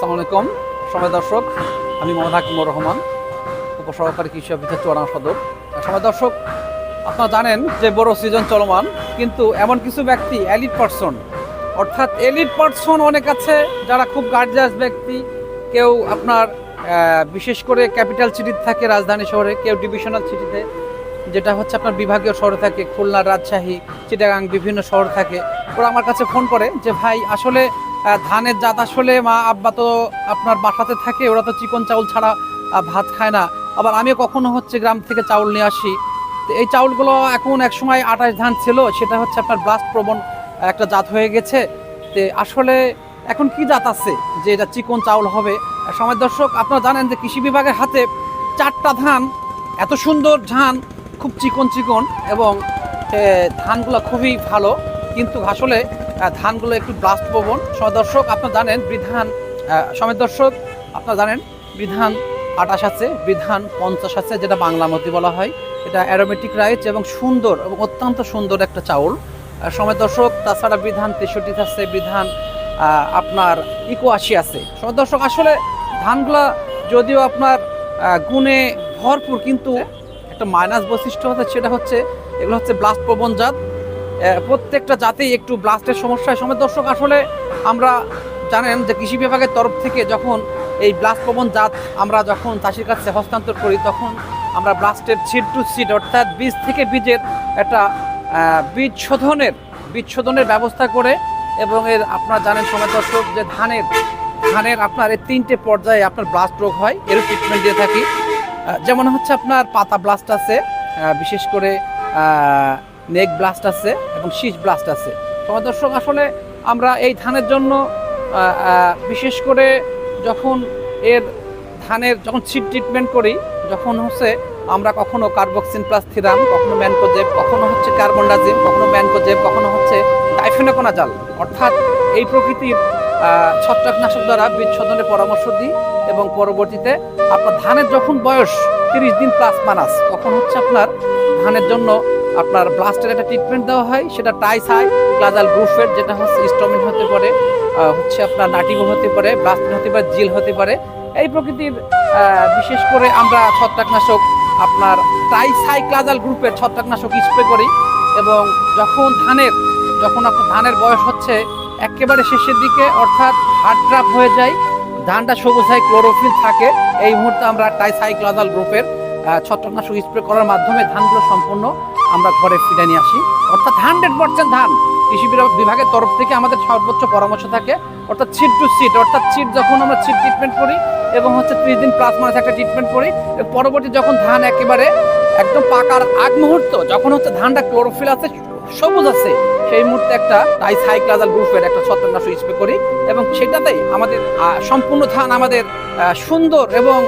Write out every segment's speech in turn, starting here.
আসসালামু আলাইকুম। সময় দর্শক, আমি মোহাম্মদ হাকিমুর রহমান, উপসহকারী কৃষি অফিসার চুয়াডাঙ্গা সদর। সময় দর্শক, আপনারা জানেন যে বড় সিজন চলমান, কিন্তু এমন কিছু ব্যক্তি এলিট পার্সন অর্থাৎ এলিট পার্সন অনেক আছে যারা খুব গার্জিয়াস ব্যক্তি। কেউ আপনার বিশেষ করে ক্যাপিটাল সিটিতে থাকে, রাজধানী শহরে, কেউ ডিভিশনাল সিটিতে যেটা হচ্ছে আপনার বিভাগীয় শহরে থাকে, খুলনা, রাজশাহী, চিটাগাং, বিভিন্ন শহর থাকে। ওরা আমার কাছে ফোন করে যে, ভাই, আসলে ধানের জাত আসলে মা, আব্বা তো আপনার বাসাতে থাকে, ওরা তো চিকন চাউল ছাড়া ভাত খায় না। আবার আমিও কখনো হচ্ছে গ্রাম থেকে চাউল নিয়ে আসি। এই চাউলগুলো এখন এক সময় আঠাশ ধান ছিল, সেটা হচ্ছে আপনার ব্লাস্ট প্রবণ একটা জাত হয়ে গেছে। তো আসলে এখন কি জাত আছে যে এটা চিকন চাউল হবে? সময় দর্শক, আপনারা জানেন যে কৃষি বিভাগের হাতে চারটা ধান, এত সুন্দর ধান, খুব চিকন চিকন এবং ধানগুলো খুবই ভালো। কিন্তু আসলে ধানগুলো একটু ব্লাস্ট প্রবণ দর্শক আপনারা জানেন বিধান সময় দর্শক আপনারা জানেন বিধান আটাশ আছে বিধান পঞ্চাশ আছে যেটা বাংলা মধ্যে বলা হয়। এটা অ্যারোমেটিক রাইস এবং সুন্দর এবং অত্যন্ত সুন্দর একটা চাউল। সময় দর্শক তাছাড়া বিধান তেষট্টি আছে বিধান আপনার ইকো আশি আছে। সময় দর্শক আসলে ধানগুলা যদিও আপনার গুণে ভরপুর কিন্তু একটা মাইনাস বৈশিষ্ট্য হচ্ছে সেটা হচ্ছে এগুলো হচ্ছে ব্লাস্ট প্রবণ জাত। আহ, প্রত্যেকটা জাতেই একটু ব্লাস্টের সমস্যায় সময়। দর্শক, আসলে আমরা জানেন যে কৃষি বিভাগের তরফ থেকে যখন এই ব্লাস্ট প্রবণ জাত আমরা যখন চাষির কাছে হস্তান্তর করি, তখন আমরা ব্লাস্টের সিড টু সিড অর্থাৎ বীজ থেকে বীজের একটা বীজ শোধনের বীজ শোধনের ব্যবস্থা করে এবং এর আপনারা জানেন সময় দর্শক যে ধানের ধানের আপনার এই তিনটে পর্যায়ে আপনার ব্লাস্ট রোগ হয় এর ট্রিটমেন্ট দিয়ে থাকি। যেমন হচ্ছে আপনার পাতা ব্লাস্ট আছে বিশেষ করে নেক ব্লাস্ট আছে এবং শীষ ব্লাস্ট আছে। সময় দর্শক, আসলে আমরা এই ধানের জন্য বিশেষ করে যখন এর ধানের যখন সিড ট্রিটমেন্ট করি, যখন হচ্ছে আমরা কখনো কার্বক্সিন প্লাস থিরাম কখনো ম্যানকোজেব, কখনো হচ্ছে কার্বনডাজিম কখনো ম্যানকোজেব, কখনো হচ্ছে ডাইফেনাকোনা জাল অর্থাৎ এই প্রকৃতির ছত্রাকনাশক দ্বারা বীজ শোধনের পরামর্শ দিই এবং পরবর্তীতে আপনার ধানের যখন বয়স তিরিশ দিন প্লাস মানাস, তখন হচ্ছে আপনার ধানের জন্য আপনার ব্লাস্টের একটা ট্রিটমেন্ট দেওয়া হয়, সেটা টাইস টাইসাই ক্লাজাল গ্রুফের যেটা হচ্ছে স্টমিন হতে পারে হচ্ছে আপনার নাটিগো হতে পারে ব্লাস্টিন হতে পারে, জিল হতে পারে। এই প্রকৃতির বিশেষ করে আমরা ছত্রাকনাশক, আপনার ট্রাইসাইক্লাজাল গ্রুপের ছত্রাকনাশক স্প্রে করি এবং যখন ধানের, যখন আপনার ধানের বয়স হচ্ছে, একেবারে শেষের দিকে অর্থাৎ হার্ড ড্রাপ হয়ে যায়, ধানটা সবুজ হয় ক্লোরোফিল থাকে, এই মুহূর্তে আমরা ট্রাইসাইক্লাজাল গ্রুপের ছত্রাকনাশক স্প্রে করার মাধ্যমে ধানগুলো সম্পূর্ণ আমরা ঘরে ফিরে নিয়ে আসি। অর্থাৎ হান্ড্রেড পার্সেন্ট ধান। কৃষি বিভাগ- বিভাগের তরফ থেকে আমাদের সর্বোচ্চ পরামর্শ থাকে। অর্থাৎ সিট টু সিট অর্থাৎ সিট যখন আমরা সিট ট্রিটমেন্ট করি এবং হচ্ছে ত্রিশ দিন প্লাস মাস একটা ট্রিটমেন্ট করি পরবর্তী যখন ধান একেবারে একদম পাকার আগ মুহূর্ত, যখন হচ্ছে ধানটা ক্লোরোফিল আছে, সবুজ আছে, সেই মুহূর্তে একটা টাইসাইক্লাজাল গ্রুপের একটা ছত্রাকনাশক স্প্রে করি এবং সেটাতেই আমাদের সম্পূর্ণ ধান আমাদের সুন্দর এবং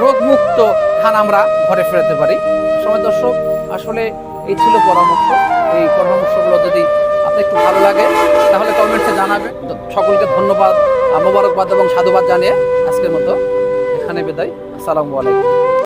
রোগমুক্ত ধান আমরা ঘরে ফেরাতে পারি। সময় দর্শক, আসলে এই ছিল পরামর্শ। এই পরামর্শগুলো যদি আপনার একটু ভালো লাগে, তাহলে কমেন্টসে জানাবেন। সকলকে ধন্যবাদ মোবারকবাদ এবং সাধুবাদ জানিয়ে আজকের মতো এখানে বিদায়। আসসালামু আলাইকুম।